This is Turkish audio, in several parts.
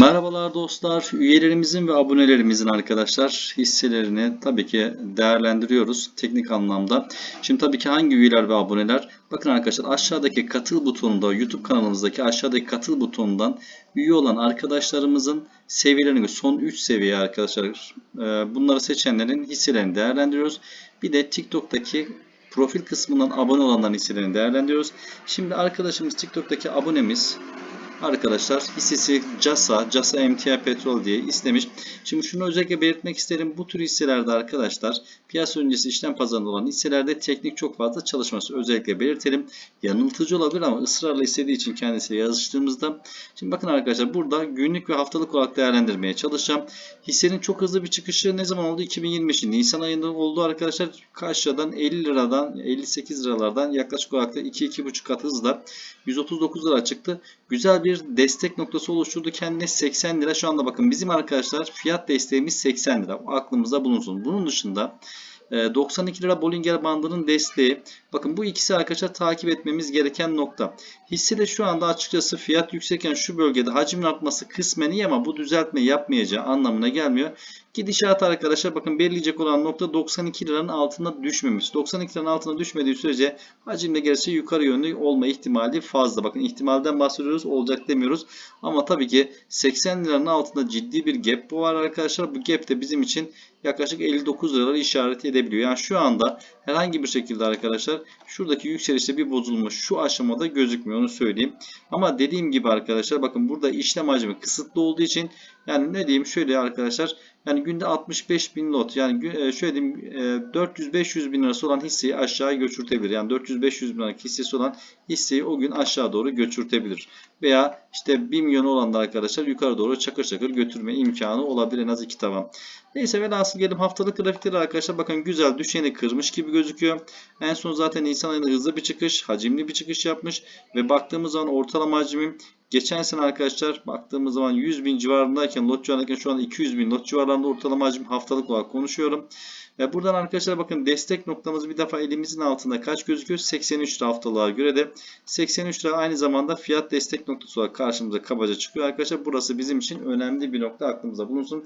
Merhabalar dostlar. Üyelerimizin ve abonelerimizin arkadaşlar hisselerini tabii ki değerlendiriyoruz teknik anlamda. Şimdi tabii ki hangi üyeler ve aboneler? Bakın arkadaşlar aşağıdaki katıl butonunda YouTube kanalımızdaki aşağıdaki katıl butonundan üye olan arkadaşlarımızın seviyelerini son 3 seviye arkadaşlar e, bunları seçenlerin hisselerini değerlendiriyoruz. Bir de TikTok'taki profil kısmından abone olanların hisselerini değerlendiriyoruz. Şimdi arkadaşımız TikTok'taki abonemiz arkadaşlar hissesi CASA, CASA MTI Petrol diye istemiş. Şimdi şunu özellikle belirtmek isterim. Bu tür hisselerde arkadaşlar piyasa öncesi işlem pazarında olan hisselerde teknik çok fazla çalışması özellikle belirtelim. Yanıltıcı olabilir ama ısrarla istediği için kendisiyle yazıştığımızda. Şimdi bakın arkadaşlar burada günlük ve haftalık olarak değerlendirmeye çalışacağım. Hissenin çok hızlı bir çıkışı ne zaman oldu? 2025'in Nisan ayında oldu arkadaşlar. Karşıdan 50 liradan 58 liralardan yaklaşık olarak da 2-2,5 kat hızla 139 lira çıktı. Güzel bir destek noktası oluşturdu kendine 80 lira. Şu anda bakın bizim arkadaşlar fiyat desteğimiz 80 lira. Aklımızda bulunsun. Bunun dışında 92 lira Bollinger bandının desteği. Bakın bu ikisi arkadaşlar takip etmemiz gereken nokta. Hisse de şu anda açıkçası fiyat yüksekken şu bölgede hacmin artması kısmen iyi ama bu düzeltme yapmayacağı anlamına gelmiyor. Gidişat arkadaşlar bakın belirleyecek olan nokta 92 liranın altına düşmemiz. 92 liranın altına düşmediği sürece hacimde gerisi yukarı yönlü olma ihtimali fazla. Bakın ihtimalden bahsediyoruz olacak demiyoruz. Ama tabii ki 80 liranın altında ciddi bir gap var arkadaşlar. Bu gap de bizim için yaklaşık 59 liraları işaret edebiliyor. Yani şu anda herhangi bir şekilde arkadaşlar şuradaki yükselişte bir bozulma şu aşamada gözükmüyor onu söyleyeyim. Ama dediğim gibi arkadaşlar bakın burada işlem hacmi kısıtlı olduğu için yani ne diyeyim şöyle arkadaşlar yani günde 65 bin lot yani e, şöyle diyeyim 400-500 bin lirası olan hisseyi aşağı götürtebilir. Yani 400-500 bin liralık hissesi olan hisseyi o gün aşağı doğru götürtebilir. Veya işte 1 milyon olan da arkadaşlar yukarı doğru çakır çakır götürme imkanı olabilir en az iki tavan. Neyse velhasıl gelin haftalık grafikleri arkadaşlar bakın güzel düşeni kırmış gibi gözüküyor. En son zaten Nisan ayında hızlı bir çıkış, hacimli bir çıkış yapmış ve baktığımız zaman ortalama hacmim Geçen sene arkadaşlar baktığımız zaman 100 bin civarındayken lot civarındayken şu anda 200 bin lot civarlarında ortalama hacim haftalık olarak konuşuyorum. Ve buradan arkadaşlar bakın destek noktamız bir defa elimizin altında kaç gözüküyor? 83 lira haftalığa göre de 83 lira aynı zamanda fiyat destek noktası olarak karşımıza kabaca çıkıyor arkadaşlar. Burası bizim için önemli bir nokta aklımıza bulunsun.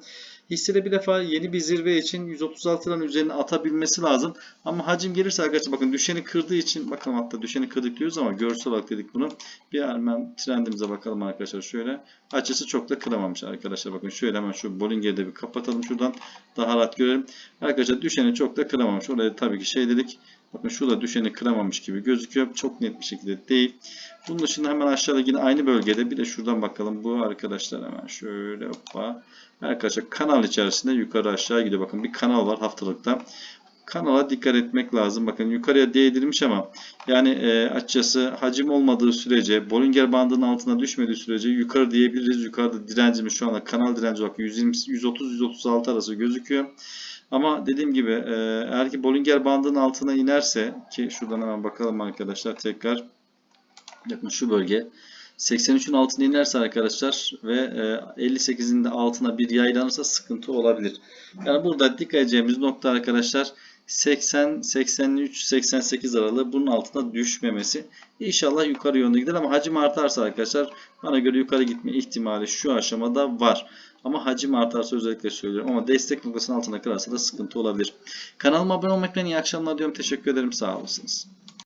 Hissede bir defa yeni bir zirve için 136 liranın üzerine atabilmesi lazım. Ama hacim gelirse arkadaşlar bakın düşeni kırdığı için bakalım hatta düşeni kırdık diyoruz ama görsel olarak dedik bunu. Bir hemen trendimize bakalım arkadaşlar şöyle. Açısı çok da kıramamış arkadaşlar. Bakın şöyle hemen şu Bollinger'de bir kapatalım şuradan. Daha rahat görelim. Arkadaşlar düşeni çok da kıramamış. Oraya tabii ki şey dedik. Bakın şurada düşeni kıramamış gibi gözüküyor. Çok net bir şekilde değil. Bunun dışında hemen aşağıda yine aynı bölgede. Bir de şuradan bakalım. Bu arkadaşlar hemen şöyle hoppa. Arkadaşlar kanal içerisinde yukarı aşağı gidiyor. Bakın bir kanal var haftalıkta. Kanala dikkat etmek lazım. Bakın yukarıya değdirilmiş ama yani e, açıkçası hacim olmadığı sürece Bollinger bandının altına düşmediği sürece yukarı diyebiliriz. Yukarıda direncimiz şu anda kanal direnci olarak 130-136 arası gözüküyor. Ama dediğim gibi e, eğer ki Bollinger bandının altına inerse ki şuradan hemen bakalım arkadaşlar tekrar bakın şu bölge 83'ün altına inerse arkadaşlar ve 58'in de altına bir yaylanırsa sıkıntı olabilir. Yani burada dikkat edeceğimiz nokta arkadaşlar 80, 83, 88 aralığı bunun altına düşmemesi. İnşallah yukarı yönde gider ama hacim artarsa arkadaşlar bana göre yukarı gitme ihtimali şu aşamada var. Ama hacim artarsa özellikle söylüyorum. Ama destek noktasının altına kırarsa da sıkıntı olabilir. Kanalıma abone olmakla iyi akşamlar diyorum. Teşekkür ederim. Sağ olasınız.